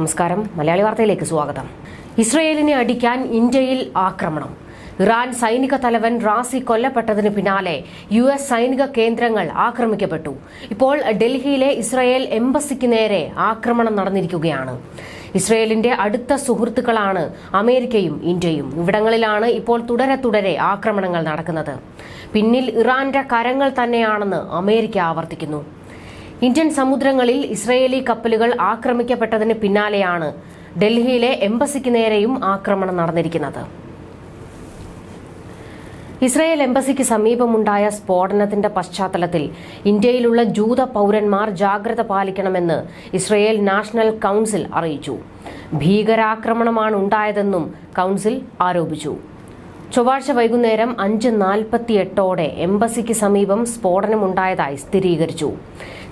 നമസ്കാരം. മലയാളി വാർത്തയിലേക്ക് സ്വാഗതം. ഇസ്രയേലിനെ അടിക്കാൻ ഇന്ത്യയിൽ ആക്രമണം. ഇറാൻ സൈനിക തലവൻ റാസി കൊല്ലപ്പെട്ടതിന് പിന്നാലെ യു എസ് സൈനിക കേന്ദ്രങ്ങൾ ആക്രമിക്കപ്പെട്ടു. ഇപ്പോൾ ഡൽഹിയിലെ ഇസ്രയേൽ എംബസിക്ക് നേരെ ആക്രമണം നടന്നിരിക്കുകയാണ്. ഇസ്രയേലിന്റെ അടുത്ത സുഹൃത്തുക്കളാണ് അമേരിക്കയും ഇന്ത്യയും. ഇവിടങ്ങളിലാണ് ഇപ്പോൾ തുടരെ തുടരെ ആക്രമണങ്ങൾ നടക്കുന്നത്. പിന്നിൽ ഇറാന്റെ കരങ്ങൾ തന്നെയാണെന്ന് അമേരിക്ക ആവർത്തിക്കുന്നു. ഇന്ത്യൻ സമുദ്രങ്ങളിൽ ഇസ്രയേലി കപ്പലുകൾ ആക്രമിക്കപ്പെട്ടതിന് പിന്നാലെയാണ് ഡൽഹിയിലെ എംബസിക്ക് നേരെയും ആക്രമണം നടന്നിരിക്കുന്നത്. ഇസ്രയേൽ എംബസിക്ക് സമീപമുണ്ടായ സ്ഫോടനത്തിന്റെ പശ്ചാത്തലത്തിൽ ഇന്ത്യയിലുള്ള ജൂത പൗരന്മാർ ജാഗ്രത പാലിക്കണമെന്ന് ഇസ്രയേൽ നാഷണൽ കൌൺസിൽ അറിയിച്ചു. ഭീകരാക്രമണമാണ് ഉണ്ടായതെന്നും കൌൺസിൽ ആരോപിച്ചു. ചൊവ്വാഴ്ച വൈകുന്നേരം അഞ്ച് നാൽപ്പത്തിയെട്ടോടെ എംബസിക്ക് സമീപം സ്ഫോടനമുണ്ടായതായി സ്ഥിരീകരിച്ചു.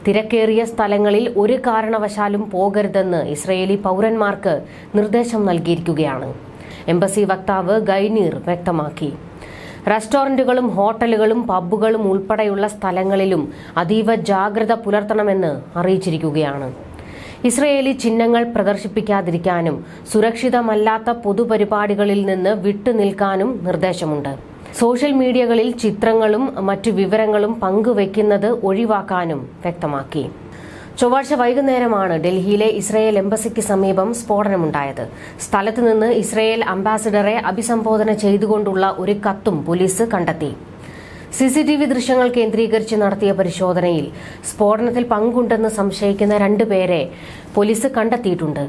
തിരക്കേറിയ സ്ഥലങ്ങളിൽ ഒരു കാരണവശാലും പോകരുതെന്ന് ഇസ്രയേലി പൗരന്മാർക്ക് നിർദ്ദേശം നൽകിയിരിക്കുകയാണ്. എംബസി വക്താവ് ഗൈനീർ വ്യക്തമാക്കി. റെസ്റ്റോറന്റുകളും ഹോട്ടലുകളും പബ്ബുകളും ഉൾപ്പെടെയുള്ള സ്ഥലങ്ങളിലും അതീവ ജാഗ്രത പുലർത്തണമെന്ന് അറിയിച്ചിരിക്കുകയാണ്. ഇസ്രയേലി ചിഹ്നങ്ങൾ പ്രദർശിപ്പിക്കാതിരിക്കാനും സുരക്ഷിതമല്ലാത്ത പൊതുപരിപാടികളിൽ നിന്ന് വിട്ടുനിൽക്കാനും നിർദ്ദേശമുണ്ട്. സോഷ്യൽ മീഡിയകളിൽ ചിത്രങ്ങളും മറ്റു വിവരങ്ങളും പങ്കുവയ്ക്കുന്നത് ഒഴിവാക്കാനും വ്യക്തമാക്കി. ചൊവ്വാഴ്ച വൈകുന്നേരമാണ് ഡൽഹിയിലെ ഇസ്രയേൽ എംബസിക്ക് സമീപം സ്ഫോടനമുണ്ടായത്. സ്ഥലത്ത് നിന്ന് ഇസ്രയേൽ അംബാസിഡറെ അഭിസംബോധന ചെയ്തുകൊണ്ടുള്ള ഒരു കത്തും പോലീസ് കണ്ടെത്തി. സിസിടിവി ദൃശ്യങ്ങൾ കേന്ദ്രീകരിച്ച് നടത്തിയ പരിശോധനയിൽ സ്ഫോടനത്തിൽ പങ്കുണ്ടെന്ന് സംശയിക്കുന്ന രണ്ടുപേരെ പോലീസ് കണ്ടെത്തിയിട്ടുണ്ട്.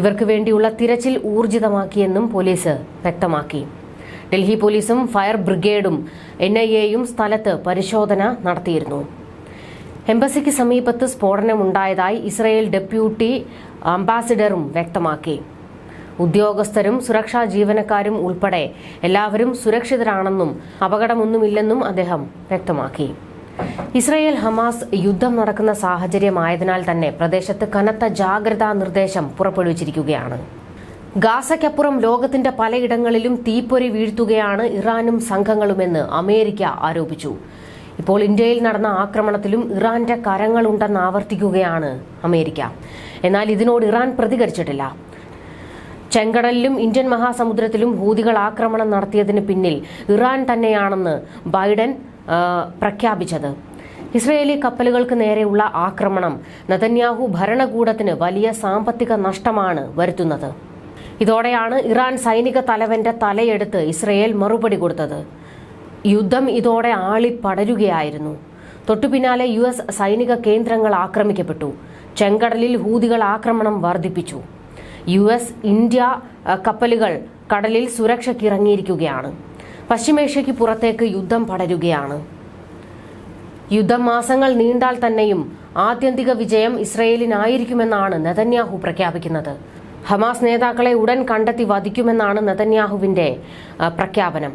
ഇവർക്ക് വേണ്ടിയുള്ള തിരച്ചിൽ ഊർജിതമാക്കിയെന്നും പോലീസ് വ്യക്തമാക്കി. ഡൽഹി പോലീസും ഫയർ ബ്രിഗേഡും എൻ ഐ എയും സ്ഥലത്ത് പരിശോധന നടത്തിയിരുന്നു. എംബസിക്ക് സമീപത്ത് സ്ഫോടനമുണ്ടായതായി ഇസ്രയേൽ ഡെപ്യൂട്ടി അംബാസിഡറും വ്യക്തമാക്കി. ഉദ്യോഗസ്ഥരും സുരക്ഷാ ജീവനക്കാരും ഉൾപ്പെടെ എല്ലാവരും സുരക്ഷിതരാണെന്നും അപകടമൊന്നുമില്ലെന്നും അദ്ദേഹം വ്യക്തമാക്കി. ഇസ്രയേൽ ഹമാസ് യുദ്ധം നടക്കുന്ന സാഹചര്യമായതിനാൽ തന്നെ പ്രദേശത്ത് കനത്ത ജാഗ്രതാ നിർദ്ദേശം പുറപ്പെടുവിച്ചിരിക്കുകയാണ്. ഗാസയ്ക്കപ്പുറം ലോകത്തിന്റെ പലയിടങ്ങളിലും തീപ്പൊരി വീഴ്ത്തുകയാണ് ഇറാനും സംഘങ്ങളുമെന്ന് അമേരിക്ക ആരോപിച്ചു. ഇപ്പോൾ ഇന്ത്യയിൽ നടന്ന ആക്രമണത്തിലും ഇറാന്റെ കരങ്ങളുണ്ടെന്ന് ആവർത്തിക്കുകയാണ് അമേരിക്ക. എന്നാൽ ഇതിനോട് ഇറാൻ പ്രതികരിച്ചിട്ടില്ല. ചെങ്കടലിലും ഇന്ത്യൻ മഹാസമുദ്രത്തിലും ഹൂതികൾ ആക്രമണം നടത്തിയതിന് പിന്നിൽ ഇറാൻ തന്നെയാണെന്ന് ബൈഡൻ പ്രഖ്യാപിച്ചത്. ഇസ്രയേലി കപ്പലുകൾക്ക് നേരെയുള്ള ആക്രമണം നതന്യാഹു ഭരണകൂടത്തിന് വലിയ സാമ്പത്തിക നഷ്ടമാണ് വരുത്തുന്നത്. ഇതോടെയാണ് ഇറാൻ സൈനിക തലവന്റെ തലയെടുത്ത് ഇസ്രയേൽ മറുപടി കൊടുത്തത്. യുദ്ധം ഇതോടെ ആളിപ്പടരുകയായിരുന്നു. തൊട്ടുപിന്നാലെ യു എസ് സൈനിക കേന്ദ്രങ്ങൾ ആക്രമിക്കപ്പെട്ടു. ചെങ്കടലിൽ ഹൂതികൾ ആക്രമണം വർദ്ധിപ്പിച്ചു. യു എസ് ഇന്ത്യ കപ്പലുകൾ കടലിൽ സുരക്ഷയ്ക്കിറങ്ങിയിരിക്കുകയാണ്. പശ്ചിമേഷ്യയ്ക്ക് പുറത്തേക്ക് യുദ്ധം പടരുകയാണ്. യുദ്ധം മാസങ്ങൾ നീണ്ടാൽ തന്നെയും ആത്യന്തിക വിജയം ഇസ്രയേലിനായിരിക്കുമെന്നാണ് നെതന്യാഹു പ്രഖ്യാപിക്കുന്നത്. ഹമാസ് നേതാക്കളെ ഉടൻ കണ്ടെത്തി വധിക്കുമെന്നാണ് നെതന്യാഹുവിന്റെ പ്രഖ്യാപനം.